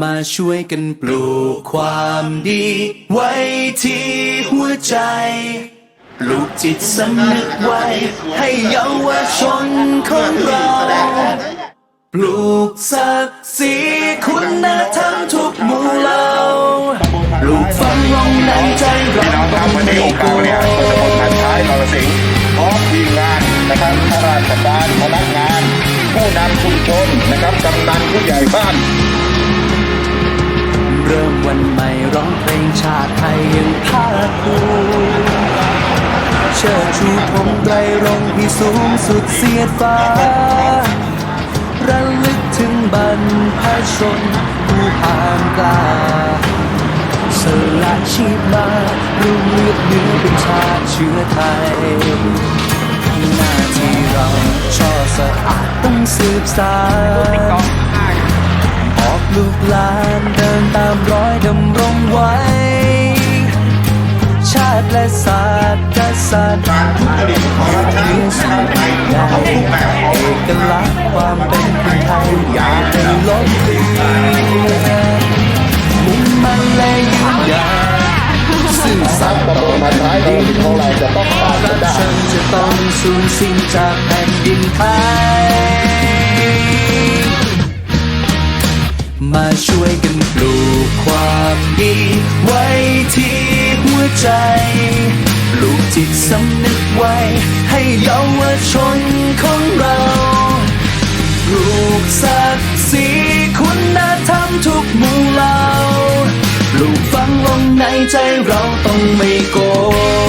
มาช่วยกันปลูกความดี ไว้ที่หัวใจ ปลูกจิตสำนึกไว้ ให้เยาวชนของเรา ปลูกศักดิ์ศรีคุณธรรมทุกหมู่เหล่าปลูกฝังลงในใจเราพี่น้องคต้รัอบงวันไม่นี้องค์การลับริหารส่วนตำบลพันท้ายนรสิงห์พร้อมทีมงานนะครับข้าราชการพนักงาน ผู้นำชุมชนนะครับกำนันผู้ใหญ่บ้าน ติไทยยังภาคภูมิเชิดชูธงไตรรงที่สูงสุดเสียดฟ้าระลึกถึงบรรพชนผู้ผ่านกล้าสละชีพมารุ่งเลือดเนื้อเป็นชาติเชื้อไทย หน้าที่เราช่อสะอาดต้องสืบสานออกลูกหลานเดินตามรอยดำรงไว้ และศาสตร์กษัตริย์ยึดเหนี่ยวสิ่งใหญ่เอกลักษณ์ความเป็นคนไทยอยากให้ล้มเลือนมุ่งมั่นและยืนหยัดซื่อสัตย์ต่อตำบลพันท้ายนรสิงห์ของเราจะต้องผ่านรัจะได้ฉันจะต้องสูญสิ้นจากแผ่นดินไทยมาช่วยกันปลูกความดีไว้ที่ ใจ ลูกจิตสำนึกไว้ ให้เยาวชนของเราปลูกศักดิ์ศรีคุณธรรมทุกหมู่เหล่า ลูกฝังลงในใจเราต้องไม่โกง